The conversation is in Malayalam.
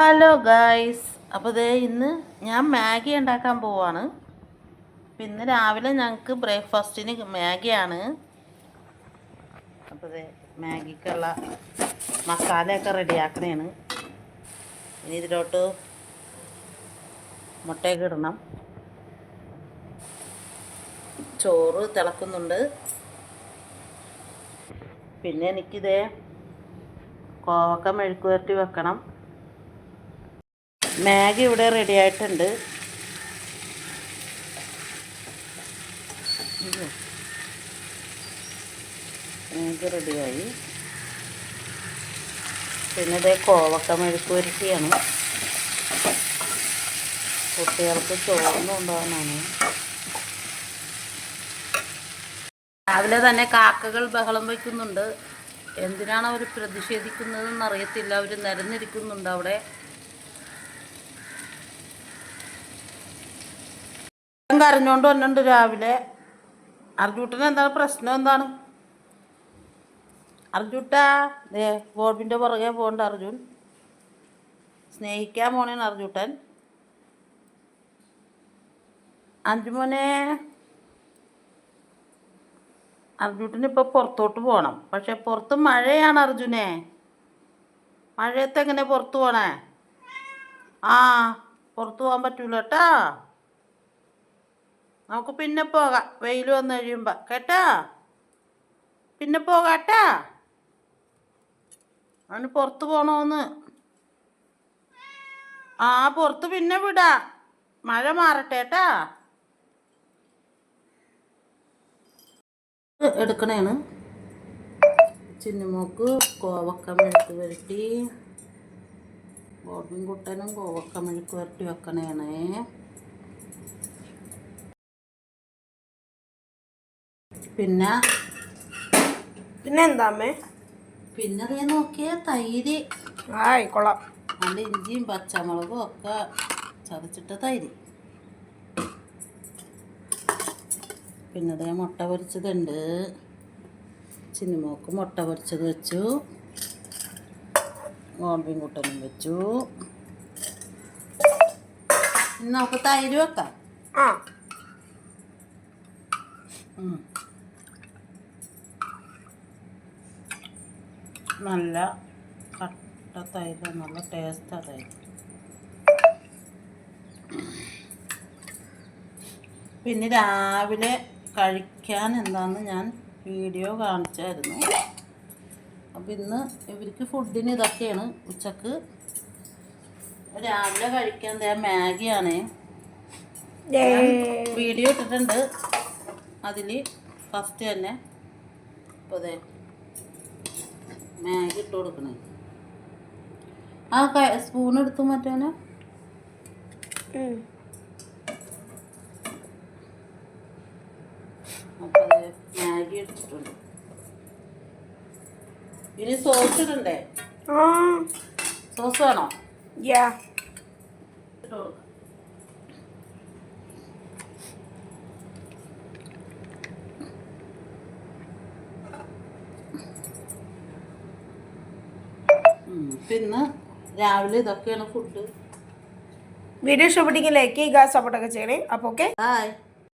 Hello guys. അപ്പോൾ ദേ ഇന്ന് ഞാൻ മാഗി ഉണ്ടാക്കാൻ പോവാണ്. ഇന്ന് രാവിലെ ഞങ്ങൾക്ക് ബ്രേക്ക്ഫാസ്റ്റിന് മാഗിയാണ്. അപ്പോൾ ദേ മാഗിക്കുള്ള മസാലയൊക്കെ റെഡിയാക്കണേണ്. ഇനി ഇതിലോട്ട് മുട്ടയൊക്കെ ഇടണം. ചോറ് തിളക്കുന്നുണ്ട്. പിന്നെ എനിക്കിതേ കോവക്ക മെഴുക്ക് പുരട്ടി വെക്കണം. മാഗി ഇവിടെ റെഡി ആയിട്ടുണ്ട്. മാഗി റെഡിയായി പിന്നെ ഇതേ കോവക്ക മെഴുക്ക് പുരട്ടിയാണ് കുട്ടികൾക്ക് ചോറിന് കൊണ്ടുപോകാനാണ്. രാവിലെ തന്നെ കാക്കകൾ ബഹളം വയ്ക്കുന്നുണ്ട് എന്തിനാണ് അവർ പ്രതിഷേധിക്കുന്നതെന്ന് അറിയത്തില്ല. അവർ നിരന്നിരിക്കുന്നുണ്ട് അവിടെ. കരഞ്ഞോണ്ട് വന്നിട്ടുണ്ട് രാവിലെ. അർജുട്ടന് എന്താണ് പ്രശ്നം എന്താണ്? അർജുട്ടാ ദേ ബോർബിന്റെ പുറകെ പോകണ്ട അർജുൻ. സ്നേഹിക്കാൻ പോണേണ് അർജുട്ടൻ. അഞ്ചുമോനെ അർജുട്ടന് ഇപ്പോൾ പുറത്തോട്ട് പോകണം പക്ഷെ പുറത്ത് മഴയാണ് അർജുനെ. മഴയത്ത് എങ്ങനെ പുറത്തു പോണേ? ആ പുറത്ത് പോകാൻ പറ്റൂല കേട്ടാ. നമുക്ക് പിന്നെ പോകാം. വെയിൽ വന്നു കഴിയുമ്പോൾ കേട്ടോ? പിന്നെ പോകാട്ടാ അവന് പുറത്ത് പോകണമെന്ന് ആ പുറത്ത് പിന്നെ വിടാ. മഴ മാറട്ടെ കേട്ടാ? എടുക്കണേണ്. ചിന്നുമോക്ക് കോവക്ക മെഴുക്ക് വരട്ടി. ബോബിൻ കുട്ടനും കോവക്ക മെഴുക്ക് വരട്ടി വെക്കണേണേ. പിന്നെ? പിന്നെ എന്താ അമ്മേ പിന്നെ അതേ നോക്കിയ തൈര്. ആയിക്കൊള്ളാം നല്ല ഇഞ്ചിയും പച്ചമുളകും ഒക്കെ ചതച്ചിട്ട തൈര്. പിന്നെ അതേ മുട്ട പൊരിച്ചതുണ്ട്. ചിനിമോക്ക് മുട്ട പൊരിച്ചത് വെച്ചു. ഗോൾബിൻ കുട്ടനും വെച്ചു. നമുക്ക് തൈര് വെക്കാം. ആ. നല്ല കട്ട തൈര് നല്ല ടേസ്റ്റ് തൈര്. പിന്നെ രാവിലെ കഴിക്കാൻ എന്താന്ന് ഞാൻ വീഡിയോ കാണിച്ചായിരുന്നു. അപ്പം ഇന്ന് ഇവർക്ക് ഫുഡിന് ഇതൊക്കെയാണ് ഉച്ചയ്ക്ക്. രാവിലെ കഴിക്കാൻ എന്താ മാഗിയാണ് വീഡിയോ ഇട്ടിട്ടുണ്ട്. അതിൽ ഫസ്റ്റ് തന്നെ. അപ്പോൾ അതെ മാഗി ഇട്ട് കൊടുക്കണേ. ആ സ്പൂൺ എടുത്തു മറ്റേനെ? അപ്പോൾ അതെ മാഗി എടുത്തിട്ടുണ്ട്. ഇനി സോസ് ഇടണ്ടേ? സോസ് വേണോ? ഇട്ട് കൊടുക്കാം. പിന്നെ രാവിലെ ഇതൊക്കെയാണ് ഫുഡ് വീഡിയോ ഇഷ്ടപ്പെട്ടെങ്കിൽ ലൈക്ക് ചെയ്യുക സപ്പോർട്ടൊക്കെ ചെയ്യണേ. അപ്പോൾ ഓക്കെ ബായ്